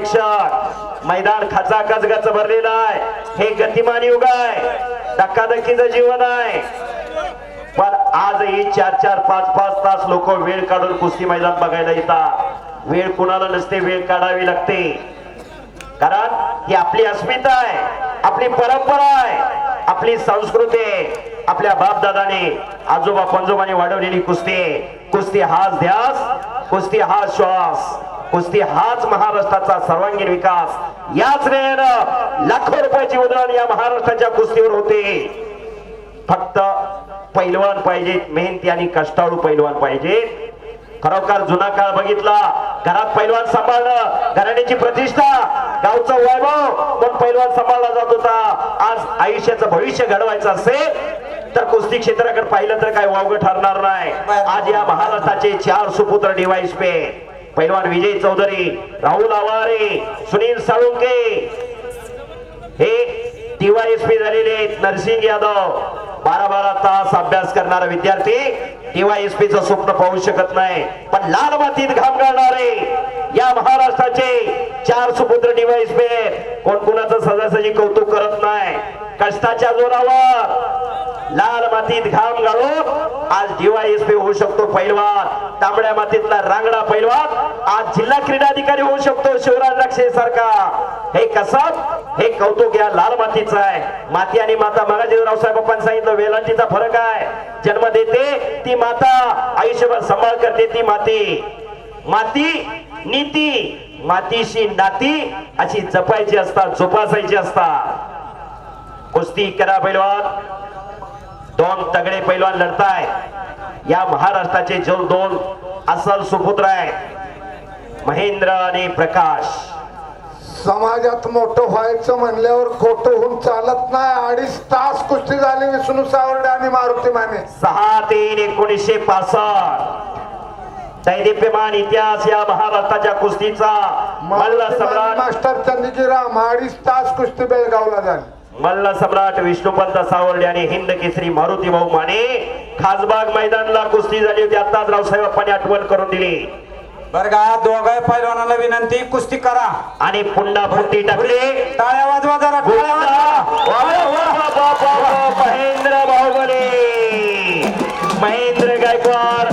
प्रेक्षक. मैदान खाचा गच भरलेलं आहे. हे गतिमान युग आहे. धक्काधक्कीचं जीवन आहे. पण आजही चार चार पाच पाच तास लोक वेळ काढून कुस्ती मैदान बघायला येतात. वेळ कुणाला नसते वेळ काढावी लागते. कारण ही आपली अस्मिता आहे. आपली परंपरा आहे. आपली संस्कृती आपल्या बापदादाने आजोबा पंजोबाने वाढवलेली कुस्ती कुस्ती हाच ध्यास कुस्ती हा श्वास. कुस्ती हाच महाराष्ट्राचा सर्वांगीण विकास. याच वेळेनं लाखो रुपयाची उदाहरण या महाराष्ट्राच्या कुस्तीवर होते. फक्त पैलवान पाहिजे मेहनती आणि कष्टाळू पैलवान पाहिजे. खरोखर जुना काळ बघितला घरात पैलवान सांभाळणं घराण्याची प्रतिष्ठा गावचं वैभव पण पैलवान सांभाळला जात होता. आज आयुष्याचं भविष्य घडवायचं असेल तर कुस्ती क्षेत्राकडे पाहिलं तर काय वावग ठरणार नाही. आज या महाराष्ट्राचे चार सुपुत्र डिवाइस पे पैलवान विजय चौधरी राहुल आवारे सुनील साळुंके. हे डीवायएसपी झालेले नरसिंग यादव. बारा बारा तास अभ्यास करणारा विद्यार्थी डीवायएसपी च स्वप्न पाहू शकत नाही. पण लाल मातीत घाम घालणारे या महाराष्ट्राचे चार सुपुत्र डीवायएसपी कोण कोणाचं सहजासहजी कौतुक करत नाही. कष्टाच्या जोरावर लाल मातीत घाम गाळून आज डीवायएसपी होऊ शकतो पैलवान. तांबड्या मातीतला रांगडा पैलवान. आज जिल्हा क्रीडाधिकारी होऊ शकतो शिवराज राक्षे सारखा. हे कसब हे कौतुक या लाल मातीचं आहे. माती आणि माता मागाजी रावसाहेब बाप्पांनी सांगितलं वेलांटीचा फरक आहे. जन्म देते ती माता आयुष्यभर सांभाळ करते ती माती. माती नीती मातीशी नाती अशी जपायची असतात जोपासायची असतात. कुस्ती करा पैलवान. दोन तगडे पैलवान लढताय. या महाराष्ट्राचे जो दोन असल सुपुत्र आहेत महेंद्र आणि प्रकाश. समाजात मोठं व्हायचं म्हणल्यावर खोटं होऊन चालत नाही. अडीच तास कुस्ती झाली विष्णू सावर्डे आणि मारुती माने. सहा तीन एकोणीसशे पासष्ट. दैदिप्यमान इतिहास या महाराष्ट्राच्या कुस्तीचा मल्ल सम्राट मास्टर चंदीजीराम अडीच तास कुस्ती बेळगावला झाली. मल्ल सम्राट विष्णुपंत सावर्डे आणि हिंद केसरी मारुती भाऊ माने खासबाग मैदानला कुस्ती झाली होती. आताच रावसाहेब बाप्पांनी आठवण करून दिली. बर का दोघं पैलवानाला विनंती कुस्ती करा. आणि पुन्हा फुटी टाकली. टाळ्या वाजवा जरा महेंद्र बाहुबली महेंद्र गायकवाड